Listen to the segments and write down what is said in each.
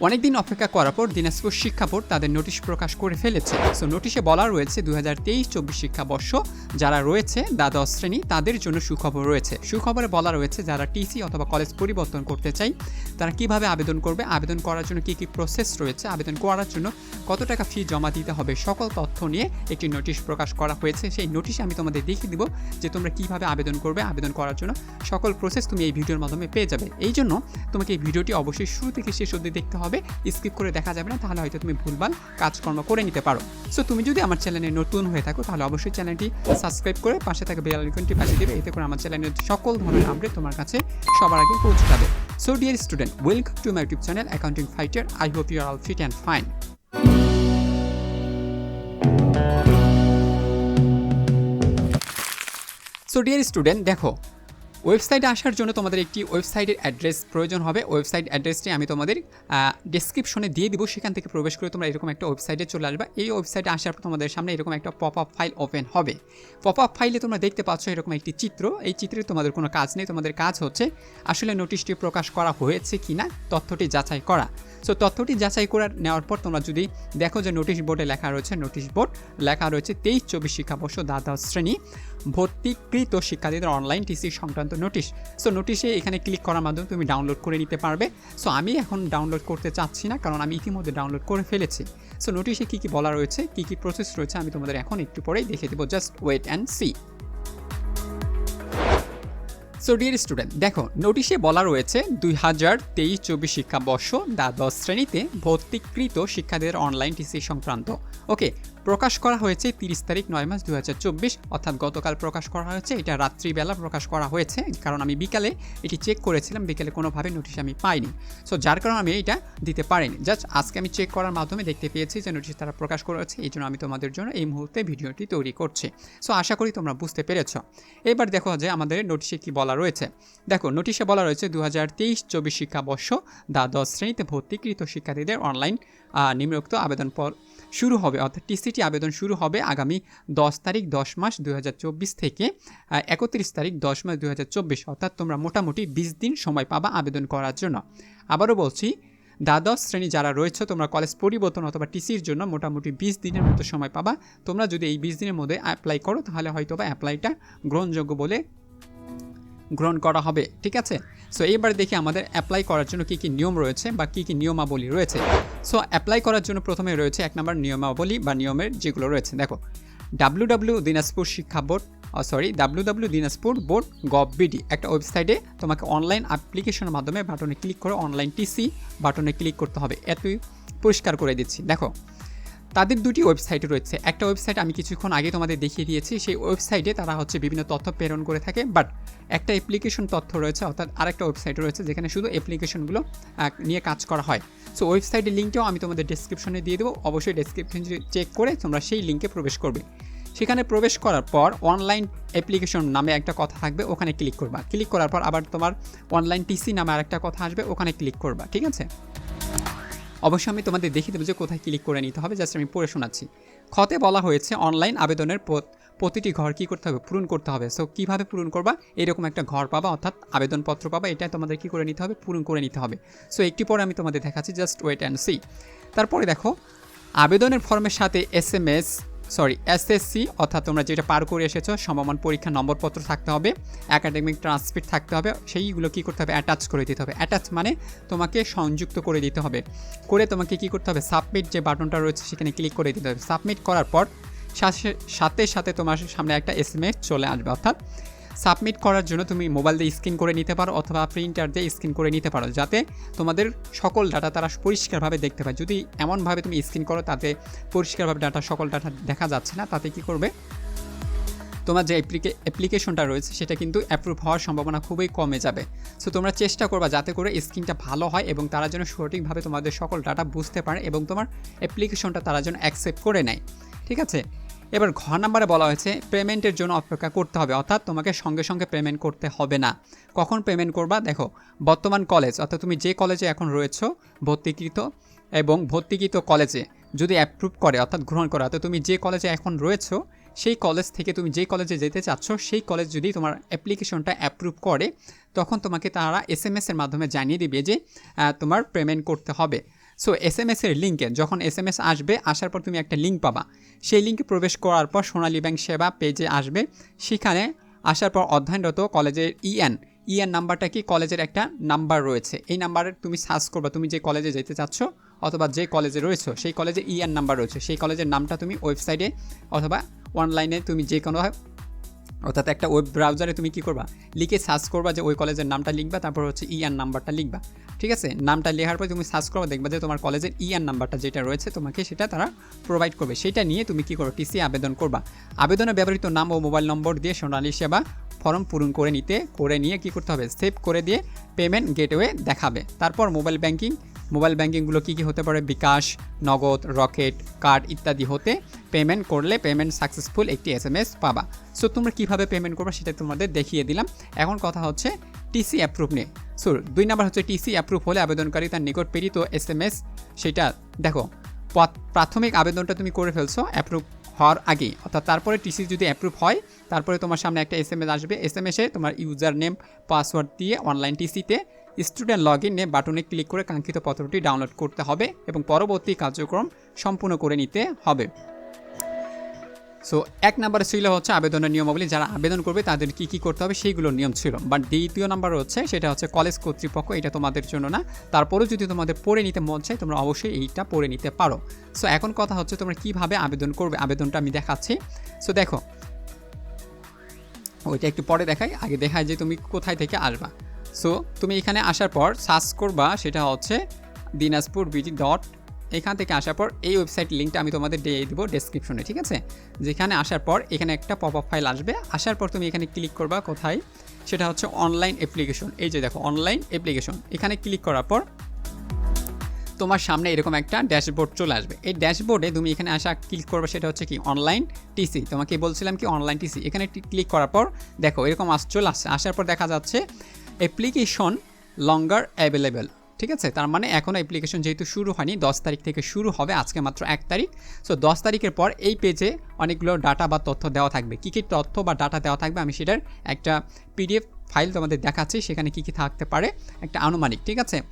অনেকদিন অপেক্ষা করার পর দিনাজপুর শিক্ষা বোর্ড তাদের নোটিশ প্রকাশ করে ফেলেছে। সো নোটিশে বলা রয়েছে দু হাজার তেইশ চব্বিশ শিক্ষাবর্ষ যারা রয়েছে, দ্বাদশ শ্রেণি, তাদের জন্য সুখবর রয়েছে। সুখবরে বলা রয়েছে, যারা টিসি অথবা কলেজ পরিবর্তন করতে চাই, তারা কীভাবে আবেদন করবে, আবেদন করার জন্য কী কী প্রসেস রয়েছে, আবেদন করার জন্য কত টাকা ফি জমা দিতে হবে, সকল তথ্য নিয়ে একটি নোটিশ প্রকাশ করা হয়েছে। সেই নোটিশে আমি তোমাদের দেখিয়ে দিব যে তোমরা কীভাবে আবেদন করবে, আবেদন করার জন্য সকল প্রসেস তুমি এই ভিডিওর মাধ্যমে পেয়ে যাবে। এই জন্য তোমাকে এই ভিডিওটি অবশ্যই শুরু থেকে শেষ অবধি দেখতে হবে। স্কিপ করে দেখা যাবে না, তাহলে হয়তো তুমি ভুলভাল কাজকর্ম করে নিতে পারো। সো তুমি যদি আমার চ্যানেলে নতুন হয়ে থাকো, তাহলে অবশ্যই চ্যানেলটি সাবস্ক্রাইব করে পাশে থাকা বেল আইকনটি পাঠিয়ে দেবে, এতে করে আমার চ্যানেলের সকল ধরনের আপডেট তোমার কাছে সবার আগে পৌঁছে যাবে। So dear student welcome to my YouTube channel accounting fighter I hope you are all fit and fine so dear student দেখো ওয়েবসাইটে আসার জন্য তোমাদের একটি ওয়েবসাইটের অ্যাড্রেস প্রয়োজন হবে। ওয়েবসাইট অ্যাড্রেসটি আমি তোমাদের ডিসক্রিপশনে দিয়ে দিব, সেখান থেকে প্রবেশ করে তোমরা এরকম একটা ওয়েবসাইটে চলে আসবে। এই ওয়েবসাইটে আসার পর তোমাদের সামনে এরকম একটা পপ আপ ফাইল ওপেন হবে। পপ আপ ফাইলে তোমরা দেখতে পাচ্ছ এরকম একটি চিত্র। এই চিত্রে তোমাদের কোনো কাজ নেই, তোমাদের কাজ হচ্ছে আসলে নোটিশটি প্রকাশ করা হয়েছে কি না তথ্যটি যাচাই করা। সো তথ্যটি যাচাই করে নেওয়ার পর তোমরা যদি দেখো যে নোটিশ বোর্ডে লেখা রয়েছে নোটিশ বোর্ড লেখা রয়েছে তেইশ চব্বিশ শিক্ষাবর্ষ দ্বাদশ শ্রেণি ভর্তিকৃত শিক্ষার্থীদের অনলাইন টিসি সংক্রান্ত নোটিশ সো নোটিশে এখানে ক্লিক করার মাধ্যমে তুমি ডাউনলোড করে নিতে পারবে। সো আমি এখন ডাউনলোড করতে চাচ্ছি না কারণ আমি ইতিমধ্যে ডাউনলোড করে ফেলেছি। সো নোটিশে কী কী বলা রয়েছে, কী কী প্রসেস রয়েছে আমি তোমাদের এখন একটু পরেই দেখে দেবো। Just wait and see so dear student দেখো নোটিশে বলা রয়েছে দুই হাজার তেইশ চব্বিশ শিক্ষাবর্ষ দ্বাদশ শ্রেণীতে ভর্তিকৃত শিক্ষার্থীদের অনলাইন টিসি সংক্রান্ত। ওকে, প্রকাশ করা হয়েছে তিরিশ তারিখ নয় মাস দু হাজার চব্বিশ, অর্থাৎ গতকাল প্রকাশ করা হয়েছে, এটা রাত্রিবেলা প্রকাশ করা হয়েছে, কারণ আমি বিকালে এটি চেক করেছিলাম, বিকালে কোনোভাবে নোটিশ আমি পাইনি। সো যার কারণে আমি এটা দিতে পারিনি। জাস্ট আজকে আমি চেক করার মাধ্যমে দেখতে পেয়েছি যে নোটিশ তারা প্রকাশ করেছে, এই জন্য আমি তোমাদের জন্য এই মুহূর্তে ভিডিওটি তৈরি করছি। সো আশা করি তোমরা বুঝতে পেরেছ। এবার দেখো যে আমাদের নোটিশে কি বলা রয়েছে। দেখো নোটিশে বলা রয়েছে দু হাজার তেইশ চব্বিশ শিক্ষাবর্ষ দ্বাদশ শ্রেণীতে ভর্তিকৃত শিক্ষার্থীদের অনলাইন নিম্নোক্ত আবেদন শুরু হবে, অর্থাৎ টিসিটি আবেদন শুরু হবে আগামী দশ তারিখ, দশ মাস দু হাজার চব্বিশ থেকে একত্রিশ তারিখ, দশ মাস দু হাজার চব্বিশ, অর্থাৎ তোমরা মোটামুটি বিশ দিন সময় পাবা আবেদন করার জন্য। আবারও বলছি, দ্বাদশ শ্রেণি যারা রয়েছে, তোমরা কলেজ পরিবর্তন অথবা টিসির জন্য মোটামুটি বিশ দিনের মতো সময় পাবা। তোমরা যদি এই বিশ দিনের মধ্যে অ্যাপ্লাই করো, তাহলে হয়তো বা অ্যাপ্লাইটা গ্রহণযোগ্য বলে গ্রহণ করা হবে, ঠিক আছে? সো এইবার দেখি আমাদের অ্যাপ্লাই করার জন্য কী কী নিয়ম রয়েছে বা কী কী নিয়মাবলী রয়েছে। সো অ্যাপ্লাই করার জন্য প্রথমে রয়েছে এক নম্বর নিয়মাবলী বা নিয়মের যেগুলো রয়েছে। দেখো ডাব্লিউ ডাব্লিউ দিনাজপুর শিক্ষা board sorry W W Dinajpur board gov BD একটা ওয়েবসাইটে তোমাকে অনলাইন অ্যাপ্লিকেশনের মাধ্যমে বাটনে ক্লিক করে অনলাইন টিসি বাটনে ক্লিক করতে হবে। এতই পরিষ্কার করে দিচ্ছি। দেখো তাদের দুটি ওয়েবসাইট রয়েছে। একটা ওয়েবসাইট আমি কিছুক্ষণ আগে তোমাদের দেখিয়ে দিয়েছি, সেই ওয়েবসাইটে তারা হচ্ছে বিভিন্ন তথ্য প্রেরণ করে থাকে, বাট একটা অ্যাপ্লিকেশন তথ্য রয়েছে, অর্থাৎ আরেকটা ওয়েবসাইট রয়েছে, যেখানে শুধু অ্যাপ্লিকেশনগুলো নিয়ে কাজ করা হয়। সো ওয়েবসাইটের লিঙ্কটাও আমি তোমাদের ডিসক্রিপশনে দিয়ে দেবো। অবশ্যই ডিসক্রিপশন চেক করে তোমরা সেই লিঙ্কে প্রবেশ করবে। সেখানে প্রবেশ করার পর অনলাইন অ্যাপ্লিকেশন নামে একটা কথা থাকবে, ওখানে ক্লিক করবা। ক্লিক করার পর আবার তোমার অনলাইন টিসি নামে আরেকটা কথা আসবে, ওখানে ক্লিক করবা, ঠিক আছে? অবশ্যই আমি তোমাদের দেখিয়ে দেবো যে কোথায় ক্লিক করে নিতে হবে জাস্ট আমি পড়ে শোনাচ্ছি। খতে বলা হয়েছে অনলাইন আবেদনের প্রতিটি ঘর কী করতে হবে? পূরণ করতে হবে। সো কীভাবে পূরণ করবা? এরকম একটা ঘর পাবা, অর্থাৎ আবেদনপত্র পাবা এটা তোমাদের কী করে নিতে হবে? পূরণ করে নিতে হবে। সো একটি পরে আমি তোমাদের দেখাচ্ছি জাস্ট ওয়েট অ্যান্ড সি তারপরে দেখো, আবেদনের ফর্মের সাথে S M S sorry SSC অর্থাৎ তোমরা যেটা পার করে এসেছ, সমমান পরীক্ষা নম্বরপত্র থাকতে হবে একাডেমিক ট্রান্সক্রিপ্ট থাকতে হবে, সেইগুলো কী করতে হবে? অ্যাটাচ করে দিতে হবে। অ্যাটাচ মানে তোমাকে সংযুক্ত করে দিতে হবে। করে তোমাকে কী করতে হবে? সাবমিট যে বাটনটা রয়েছে, সেখানে ক্লিক করে দিতে হবে। সাবমিট করার পর, সাথে সাথে তোমার সামনে একটা এসএমএস এস চলে আসবে, অর্থাৎ সাবমিট করার জন্য তুমি মোবাইল দিয়ে স্ক্রিন করে নিতে পারো অথবা প্রিন্টার দিয়ে স্ক্রিন করে নিতে পারো, যাতে তোমাদের সকল ডাটা তারা পরিষ্কারভাবে দেখতে পায়। যদি এমনভাবে তুমি স্ক্রিন করো তাতে পরিষ্কারভাবে ডাটা, সকল ডাটা দেখা যাচ্ছে না, তাতে কি করবে? তোমার যে অ্যাপ্লিকেশনটা রয়েছে সেটা কিন্তু অ্যাপ্রুভ হওয়ার সম্ভাবনা খুবই কমে যাবে। সো তোমরা চেষ্টা করবা যাতে করে স্ক্রিনটা ভালো হয় এবং তারা যেন সঠিকভাবে তোমাদের সকল ডাটা বুঝতে পারে এবং তোমার অ্যাপ্লিকেশনটা তারা যেন অ্যাকসেপ্ট করে নেয়। ঠিক আছে? এবার ঘর নাম্বারে বলা হয়েছে, পেমেন্টের জন্য অপেক্ষা করতে হবে, অর্থাৎ তোমাকে সঙ্গে সঙ্গে পেমেন্ট করতে হবে না। কখন পেমেন্ট করবা? দেখো, বর্তমান কলেজ, অর্থাৎ তুমি যে কলেজে এখন রয়েছো, ভর্তিকৃত এবং ভর্তিকৃত কলেজে যদি অ্যাপ্রুভ করে, অর্থাৎ গ্রহণ করে, অর্থাৎ তুমি যে কলেজে এখন রয়েছো, সেই কলেজ থেকে তুমি যে কলেজে যেতে চাচ্ছ, সেই কলেজ যদি তোমার অ্যাপ্লিকেশনটা অ্যাপ্রুভ করে, তখন তোমাকে তারা এস এম এসের মাধ্যমে জানিয়ে দিবে যে তোমার পেমেন্ট করতে হবে। সো এস এম এসের লিঙ্কে যখন এস এম এস আসবে, আসার পর তুমি একটা লিঙ্ক পাবা। সেই লিঙ্কে প্রবেশ করার পর সোনালী ব্যাংক সেবা পেজে আসবে। সেখানে আসার পর অধ্যয়নরত কলেজের ইএন ইএন নাম্বারটা কি? কলেজের একটা নাম্বার রয়েছে। এই নাম্বারে তুমি সার্চ করবা, তুমি যে কলেজে যেতে চাচ্ছ অথবা যে কলেজে রয়েছো, সেই কলেজে ইএন নাম্বার রয়েছে। সেই কলেজের নামটা তুমি ওয়েবসাইটে অথবা অনলাইনে তুমি যে কোনো অর্থাৎ একটা ওয়েব ব্রাউজারে তুমি কি করবা? লিখে সার্চ করবা যে ওই কলেজের নামটা লিখবা, তারপর হচ্ছে ইআন নাম্বারটা লিখবা। ঠিক আছে? নামটা লেখার পর তুমি সার্চ করবা, দেখবা যে তোমার কলেজের ইআন নাম্বারটা যেটা রয়েছে, তোমাকে সেটা তারা প্রোভাইড করবে। সেটা নিয়ে তুমি কি করো? টিসি আবেদন করবা। আবেদনে ব্যবহৃত নাম ও মোবাইল নম্বর দিয়ে সোনালী সেবা ফর্ম পূরণ করে নিতে, করে নিয়ে কী করতে হবে? সেভ করে দিয়ে পেমেন্ট গেটওয়ে দেখাবে। তারপর মোবাইল ব্যাংকিং মোবাইল ব্যাঙ্কিংগুলো কী কী হতে পারে? বিকাশ, নগদ, রকেট, কার্ড ইত্যাদি হতে পেমেন্ট করলে পেমেন্ট সাকসেসফুল একটি এস এম এস পাবা। সো, তোমরা কীভাবে পেমেন্ট করবে সেটা তোমাদের দেখিয়ে দিলাম। এখন কথা হচ্ছে টিসি অ্যাপ্রুভ নিয়ে। সো, দুই নাম্বার হচ্ছে টিসি অ্যাপ্রুভ হলে আবেদনকারী তার নিকট প্রেরিত এস এম এস সেটা দেখো প্রাথমিক আবেদনটা তুমি করে ফেলছো অ্যাপ্রুভ হওয়ার আগেই। অর্থাৎ তারপরে টিসি যদি অ্যাপ্রুভ হয়, তারপরে তোমার সামনে একটা এস এম এস আসবে। এস এম এসে তোমার ইউজার নেম, পাসওয়ার্ড দিয়ে অনলাইন টিসিতে স্টুডেন্ট লগ ইনে বাটনে ক্লিক করে কাঙ্ক্ষিত পত্রটি ডাউনলোড করতে হবে এবং পরবর্তী কার্যক্রম সম্পূর্ণ করে নিতে হবে। সো এক নাম্বার ছিল হচ্ছে আবেদনের নিয়মাবলী। যারা আবেদন করবে, তাদের কি কি করতে হবে সেইগুলোর নিয়ম ছিল। বাট দ্বিতীয় নাম্বার হচ্ছে, সেটা হচ্ছে কলেজ কর্তৃপক্ষ, এটা তোমাদের জন্য না। তারপরেও যদি তোমাদের পড়ে নিতে মন চায়, তোমরা অবশ্যই এইটা পড়ে নিতে পারো। সো এখন কথা হচ্ছে তোমরা কীভাবে আবেদন করবে? আবেদনটা আমি দেখাচ্ছি। সো দেখো, ওইটা একটু পরে দেখাই। আগে দেখায় যে তুমি কোথায় থেকে আসবা। সো তুমি এখানে আসার পর সার্চ করবা, সেটা হচ্ছে দিনাজপুর বিজি ডট, এখান থেকে আসার পর এই ওয়েবসাইট লিঙ্কটা আমি তোমাদের দিয়ে দেবো ডেসক্রিপশনে ঠিক আছে? যেখানে আসার পর এখানে একটা পপ আপ ফাইল আসবে, আসার পর তুমি এখানে ক্লিক করবা কোথায়? সেটা হচ্ছে অনলাইন অ্যাপ্লিকেশন এই যে দেখো অনলাইন অ্যাপ্লিকেশন এখানে ক্লিক করার পর তোমার সামনে এরকম একটা ড্যাশবোর্ড চলে আসবে। এই ড্যাশবোর্ডে তুমি এখানে আসা ক্লিক করবে, সেটা হচ্ছে কি? অনলাইন টিসি তোমাকে বলছিলাম কি? অনলাইন টিসি এখানে ক্লিক করার পর দেখো, এরকম আস, চলে আসছে আসার পর দেখা যাচ্ছে অ্যাপ্লিকেশন লঙ্গার অ্যাভেলেবেল ঠিক আছে? তার মানে এখনও অ্যাপ্লিকেশন যেহেতু শুরু হয়নি, দশ তারিখ থেকে শুরু হবে, আজকে মাত্র এক তারিখ। সো দশ তারিখের পর এই পেজে অনেকগুলো ডাটা বা তথ্য দেওয়া থাকবে। কী কী তথ্য বা ডাটা দেওয়া থাকবে আমি সেটার একটা পিডিএফ ফাইল তোমাদের দেখাচ্ছি, সেখানে কী কী থাকতে পারে, একটা আনুমানিক, ঠিক আছে?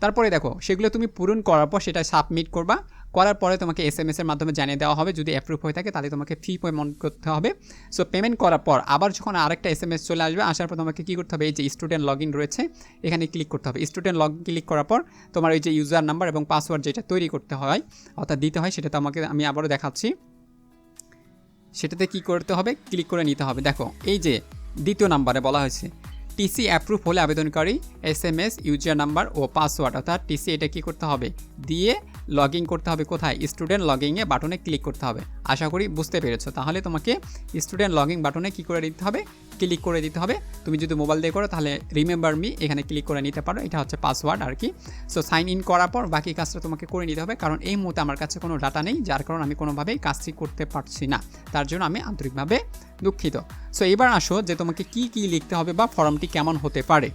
তারপরে দেখো, সেগুলো তুমি পূরণ করার পর সেটা সাবমিট করবা। করার পরে তোমাকে এস এম এসের মাধ্যমে জানিয়ে দেওয়া হবে। যদি অ্যাপ্রুভ হয়ে থাকে তাহলে তোমাকে ফি পেমেন্ট করতে হবে। সো পেমেন্ট করার পর আবার যখন আরেকটা এস এম এস চলে আসবে, আসার পর তোমাকে কী করতে হবে? এই যে স্টুডেন্ট লগ ইন রয়েছে, এখানে ক্লিক করতে হবে। স্টুডেন্ট লগ ক্লিক করার পর তোমার ওই যে ইউজার নাম্বার এবং পাসওয়ার্ড যেটা তৈরি করতে হয়, অর্থাৎ দিতে হয়, সেটা তোমাকে আমি আবারও দেখাচ্ছি। সেটাতে কি করতে হবে? ক্লিক করে নিতে হবে। দেখো, এই যে দ্বিতীয় নাম্বারে বলা হয়েছে টিসি অ্যাপ্রুভ হলে আবেদনকারী S M S user number ও পাসওয়ার্ড অর্থাৎ টিসি এটা কী করতে হবে? দিয়ে লগ ইন করতে হবে কোথায়? স্টুডেন্ট লগইংয়ে বাটনে ক্লিক করতে হবে। আশা করি বুঝতে পেরেছ। তাহলে তোমাকে স্টুডেন্ট লগইং বাটনে কী করে দিতে হবে? ক্লিক করে দিতে হবে। তুমি যদি মোবাইল দিয়ে করো, তাহলে রিমেম্বার মি এখানে ক্লিক করে নিতে পারো। এটা হচ্ছে পাসওয়ার্ড আর কি। সো, সাইন ইন করার পর বাকি কাজটা তোমাকে করে নিতে হবে। কারণ এই মুহূর্তে আমার কাছে কোনো ডাটা নেই, যার কারণে আমি কোনোভাবেই কাজটি করতে পারছি না। তার জন্য আমি আন্তরিকভাবে দুঃখিত। সো, এবার আসো যে তোমাকে কি কি লিখতে হবে বা ফর্মটি কেমন হতে পারে।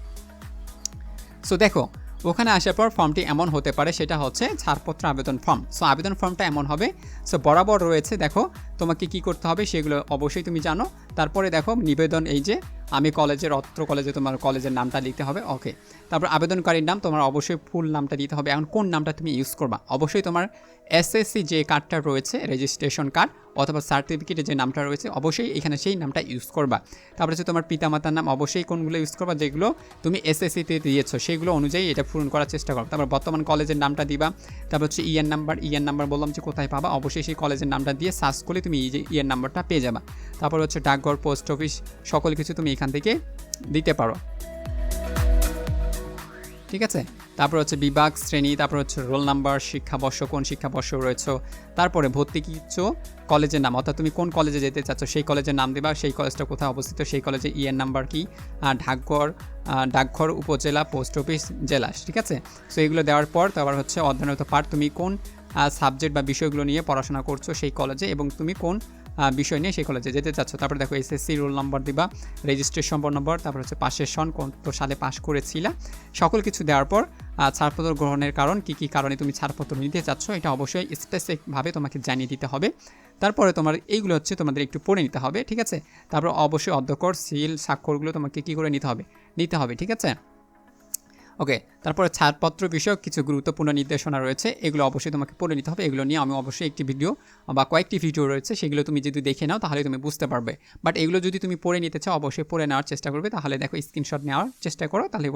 সো, দেখো ওখানে আসার পর ফর্মটি এমন হতে পারে, সেটা হচ্ছে ছাড়পত্র আবেদন ফর্ম সো আবেদন ফর্মটা এমন হবে। সো বরাবর রয়েছে, দেখো, তোমাকে কি করতে হবে সেগুলো অবশ্যই তুমি জানো। তারপরে দেখো, নিবেদন এই যে, আমি কলেজের, অত্র কলেজে তোমার কলেজের নামটা লিখতে হবে ওকে তারপর আবেদনকারীর নাম, তোমার অবশ্যই ফুল নামটা দিতে হবে। এখন কোন নামটা তুমি ইউজ করবা? অবশ্যই তোমার এসএসসি যে কার্ডটা রয়েছে রেজিস্ট্রেশন কার্ড অথবা সার্টিফিকেটে যে নামটা রয়েছে, অবশ্যই এখানে সেই নামটা ইউজ করবা। তারপরে হচ্ছে তোমার পিতামাতার নাম, অবশ্যই কোনগুলো ইউজ করবা, যেগুলো তুমি এসএসসিতে দিয়েছ, সেগুলো অনুযায়ী এটা পূরণ করার চেষ্টা করো তারপর বর্তমান কলেজের নামটা দিবা, তারপর হচ্ছে ইএন নাম্বার ইএন নাম্বার বললাম যে কোথায় পাবা, অবশ্যই সেই কলেজের নামটা দিয়ে সার্চ করলে তুমি এই যে ইএন নাম্বারটা পেয়ে যাবা। তারপর হচ্ছে ডাকঘর পোস্ট অফিস সকল কিছু তুমি এখান থেকে দিতে পারো। ঠিক আছে? তারপর হচ্ছে বিভাগ, শ্রেণি, তারপর হচ্ছে রোল নাম্বার, শিক্ষাবর্ষ, কোন শিক্ষাবর্ষ রয়েছে, তারপরে ভর্তি কিছু কলেজের নাম। অর্থাৎ তুমি কোন কলেজে যেতে চাচ্ছ, সেই কলেজের নাম দেবা, সেই কলেজটা কোথায় অবস্থিত, সেই কলেজে ইএন নাম্বার কি ঢাকঘর ডাকঘর উপজেলা, পোস্ট অফিস, জেলা, ঠিক আছে? সো এগুলো দেওয়ার পর তারপর হচ্ছে অধ্যয়নত পাঠ, তুমি কোন সাবজেক্ট বা বিষয়গুলো নিয়ে পড়াশোনা করছ সেই কলেজে এবং তুমি কোন বিষয় নিয়ে সেই কলেজে যেতে চাচ্ছ। তারপরে দেখো এসএসসি রোল নম্বর দিবা, রেজিস্ট্রেশন নম্বর, তারপর হচ্ছে পাশের সন, কত সালে পাশ করেছিলা, সকল কিছু দেওয়ার পর ছাড়পত্র গ্রহণের কারণ, কি কি কারণে তুমি ছাড়পত্র নিতে চাচ্ছ, এটা অবশ্যই স্পেসিফিকভাবে তোমাকে জানিয়ে দিতে হবে। তারপরে তোমার এইগুলো হচ্ছে তোমাদের একটু পড়ে নিতে হবে, ঠিক আছে? তারপর অবশ্যই অধ্যক্ষর সিল স্বাক্ষরগুলো তোমাকে কী করে নিতে হবে? নিতে হবে, ঠিক আছে? ওকে তারপরে ছাড়পত্র বিষয়ক কিছু গুরুত্বপূর্ণ নির্দেশনা রয়েছে, এগুলো অবশ্যই তোমাকে পড়ে নিতে হবে। এগুলো নিয়ে আমি অবশ্যই একটি ভিডিও বা কয়েকটি ভিডিও রয়েছে, সেগুলো তুমি যদি দেখে নাও, তাহলে তুমি বুঝতে পারবে। বাট এগুলো যদি তুমি পড়ে নিতে চাও, অবশ্যই পড়ে নেওয়ার চেষ্টা করবে, তাহলে দেখো স্ক্রিনশট নেওয়ার চেষ্টা করো, তাহলে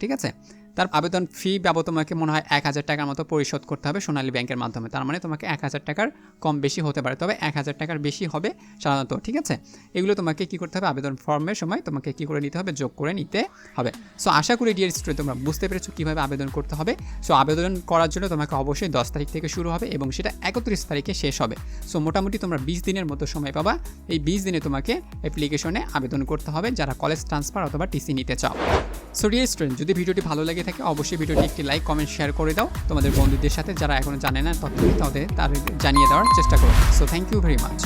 ঠিক আছে? তার আবেদন ফি বাবদ তোমাকে মনে হয় এক হাজার টাকার মতো পরিশোধ করতে হবে সোনালী ব্যাংকের মাধ্যমে। তার মানে তোমাকে এক হাজার টাকার কম বেশি হতে পারে। তবে এক হাজার টাকার বেশি হবে সাধারণত, ঠিক আছে? এগুলো তোমাকে কি করতে হবে? আবেদন ফর্মের সময় তোমাকে কি করে নিতে হবে? যোগ করে নিতে হবে। সো আশা করি ডিয়ার স্টুডেন্ট তোমরা বুঝতে পেরেছ কীভাবে আবেদন করতে হবে। সো আবেদন করার জন্য তোমাকে অবশ্যই দশ তারিখ থেকে শুরু হবে এবং সেটা একত্রিশ তারিখে শেষ হবে। সো মোটামুটি তোমরা বিশ দিনের মতো সময় পাবা। এই বিশ দিনে তোমাকে অ্যাপ্লিকেশনে আবেদন করতে হবে। যারা কলেজ ট্রান্সফার অথবা টিসি নিতে চাও। সো ডিয়ার স্টুডেন্ট যদি ভিডিওটি ভালো লেগে থাকে, অবশ্যই ভিডিওটি একটি লাইক কমেন্ট শেয়ার করে দাও। তোমাদের বন্ধুদের সাথে যারা এখনও জানে না তথ্য তাদের তাদের জানিয়ে দেওয়ার চেষ্টা করো। So thank you very much